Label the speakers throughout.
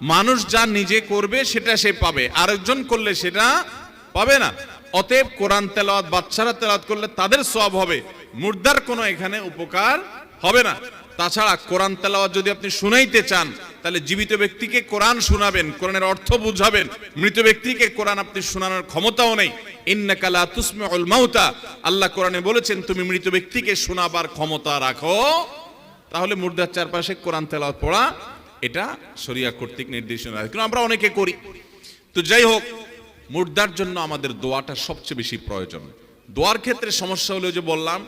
Speaker 1: মানুষ যা নিজে করবে, সেটা সে পাবে। আরেকজন করলে সেটা পাবে না। অতএব কোরআন তেলাওয়াত বাচ্চারা তেলাওয়াত করলে তাদের সব হবে। মুর্দার কোনো এখানে উপকার হবে না। তাছাড়া কোরআন তেলাওয়াত যদি আপনি শুনাইতে চান, তাহলে জীবিত ব্যক্তিকে কোরআন শোনাবেন, কোরআনের অর্থ বুঝাবেন। মৃত ব্যক্তিকে কোরআন আপনি শোনানোর ক্ষমতাও নেই। ইন্নাকা লা তুসমিউল মাউতা। আল্লাহ কোরআনে বলেছেন, তুমি মৃত ব্যক্তিকে শোনাবার ক্ষমতা রাখো। তাহলে মুর্দার চারপাশে কোরআন তেলাওয়াত পড়া এটা শরিয়া কর্তৃক নির্দেশনা। কিন্তু আমরা অনেকে করি তো যাই হোক, মুর্দার জন্য আমাদের দোয়াটা সবচেয়ে বেশি প্রয়োজন দোয়ার ক্ষেত্রে সমস্যা হলো যে বললাম,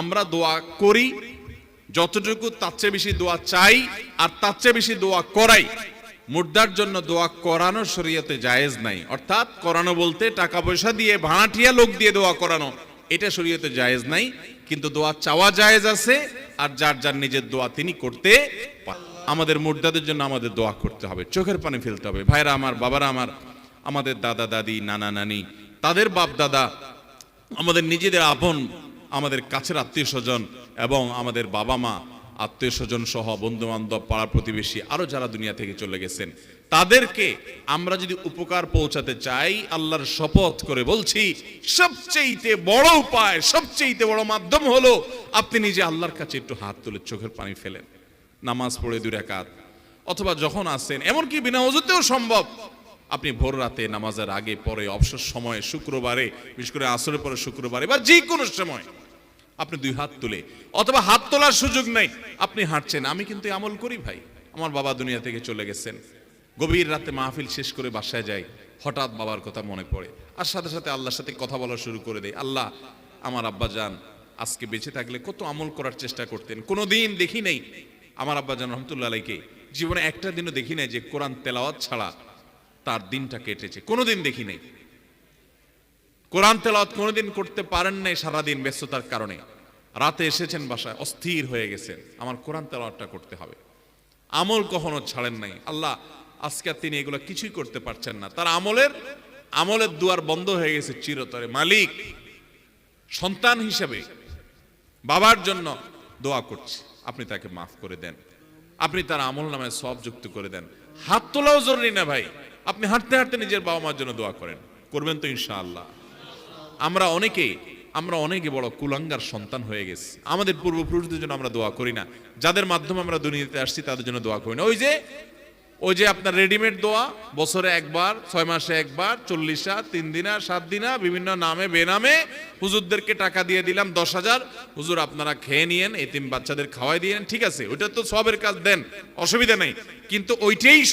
Speaker 1: আমরা দোয়া করি, যতটুকু তার চেয়ে বেশি দোয়া চাই আর তার চেয়ে বেশি দোয়া করাই, মুর্দার জন্য দোয়া করানো শরীয়তে জায়েজ নাই অর্থাৎ করানো বলতে টাকা পয়সা দিয়ে, ভাড়াটিয়া লোক দিয়ে দোয়া করানো, এটা শরীয়তে জায়েজ নাই কিন্তু দোয়া চাওয়া জায়েজ আছে আর যার যার নিজের দোয়া তিনি করতে পারেন। আমাদের মুর্দাদের জন্য আমাদের দোয়া করতে হবে, চোখের পানি ফেলতে হবে। ভাইরা আমার, বাবারা আমার, আমাদের দাদা, দাদি, নানা, নানি, তাদের বাপ, দাদা, আমাদের নিজেদের আপন, আমাদের কাছের আত্মীয় স্বজন এবং আমাদের বাবা মা, আত্মীয় স্বজন সহ বন্ধু বান্ধব পাড়া প্রতিবেশী, আরও যারা দুনিয়া থেকে চলে গেছেন, তাদেরকে আমরা যদি উপকার পৌঁছাতে চাই, আল্লাহর শপথ করে বলছি, সবচেয়েতে বড় উপায়, সবচেয়েতে বড় মাধ্যম হলো, আপনি নিজে আল্লাহর কাছে একটু হাত তুলে চোখের পানি ফেলেন। নামাজ পড়ে দুই রাকাত, অথবা যখন আসেন, এমনকি বিনা অজুতেও সম্ভব। আপনি ভোর রাতে নামাজের আগে, পরে, অবসর সময়ে, শুক্রবারে, বিশেষ করে আসরের পরে শুক্রবারে, বা যে কোনো সময় আপনি দুই হাত তুলে, অথবা হাত তোলার সুযোগ নেই, আপনি হাঁটছেন। আমি কিন্তু আমল করি ভাই। আমার বাবা দুনিয়া থেকে চলে গেছেন। গভীর রাতে মাহফিল শেষ করে বাসায় যাই, হঠাৎ বাবার কথা মনে পড়ে। আর সাথে সাথে আল্লাহর সাথে কথা বলা শুরু করে দেয় আল্লাহ, আমার আব্বা যান, আজকে বেঁচে থাকলে কত আমল করার চেষ্টা করতেন। কোনোদিন দেখি নেই। আমার আব্বা জান রহমতুল্লাহ আলাইকে জীবনে একটা দিনও দেখি নাই যে কোরআন তেলাওয়াত ছাড়া তার দিনটা কেটেছে। কোনোদিন দেখি নাই। কোরআন তেলাওয়াত কোনোদিন করতে পারেন নাই সারাদিন ব্যস্ততার কারণে। রাতে এসেছেন বাসায়, অস্থির হয়ে গেছেন। আমার কোরআন তেলাওয়াতটা করতে হবে। আমল কখনো ছাড়েন নাই। আল্লাহ, আজকে তিনি এগুলো কিছুই করতে পারছেন না। তার আমলের আমলের দুয়ার বন্ধ হয়ে গেছে চিরতরে। মালিক, সন্তান হিসেবে, বাবার জন্য দোয়া করছি। আপনি তাকে মাফ করে দেন। আপনি তার আমল নামে সব যুক্ত করে দেন। হাত তোলাও জরুরি না ভাই। আপনি হাঁটতে হাঁটতে নিজের বাবা মার জন্য দোয়া করেন। করবেন তো ইনশাআল্লাহ। আমরা অনেকেই, আমরা অনেকে বড় কুলাঙ্গার সন্তান হয়ে গেছি। আমাদের পূর্বপুরুষদের জন্য আমরা দোয়া করি না। যাদের মাধ্যমে আমরা দুর্নীতিতে আসছি, তাদের জন্য দোয়া করি না। ওই যে ওই যে আপনার রেডিমেড দোয়া, বছরে একবার, ছয় মাসে একবার, চল্লিশা তিন দিনা সাত দিনা বিভিন্ন নামে, বেনামে হুজুরদেরকে টাকা দিয়ে দিলাম দশ হাজার। হুজুর, আপনারা খেয়ে নিয়েন, এতিম বাচ্চাদের খাওয়াই দিয়ে ঠিক আছে? ওইটা তো সবের কাজ, দেন, অসুবিধা নেই। কিন্তু ওইটাই